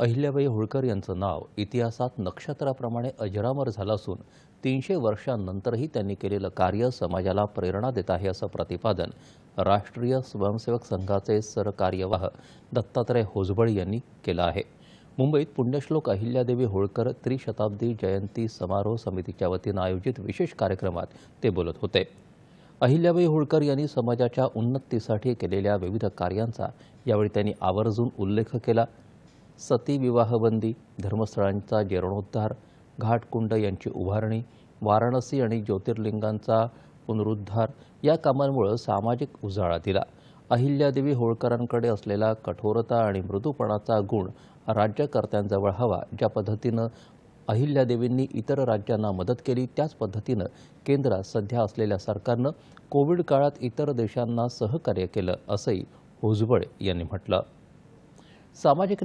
अहिल्याबाई होळकर यांचं नाव इतिहासात नक्षत्राप्रमाणे अजरामर झालं असून तीनशे वर्षांनंतरही त्यांनी केलेलं कार्य समाजाला प्रेरणा देत आहे असं प्रतिपादन राष्ट्रीय स्वयंसेवक संघाचे सरकार्यवाह दत्तात्रय होजबळ यांनी केलं आहे. मुंबईत पुण्यश्लोक अहिल्यादेवी होळकर त्रिशताब्दी जयंती समारोह समितीच्या वतीनं आयोजित विशेष कार्यक्रमात ते बोलत होते. अहिल्याबाई होळकर यांनी समाजाच्या उन्नतीसाठी केलेल्या विविध कार्यांचा यावेळी त्यांनी आवर्जून उल्लेख केला. सती विवाहबंदी धर्मस्थळांचा जीर्णोद्धार घाटकुंड यांची उभारणी वाराणसी आणि ज्योतिर्लिंगांचा पुनरुद्धार या कामांमुळे सामाजिक उजाळा दिला. अहिल्यादेवी होळकरांकडे असलेला कठोरता आणि मृदूपणाचा गुण राज्यकर्त्यांजवळ हवा ज्या पद्धतीनं अहिल्यादेवींनी इतर राज्यांना मदत केली त्याच पद्धतीनं केंद्रात सध्या असलेल्या सरकारनं कोविड काळात इतर देशांना सहकार्य केलं असंही भुजबळ यांनी म्हटलं. सामाजिक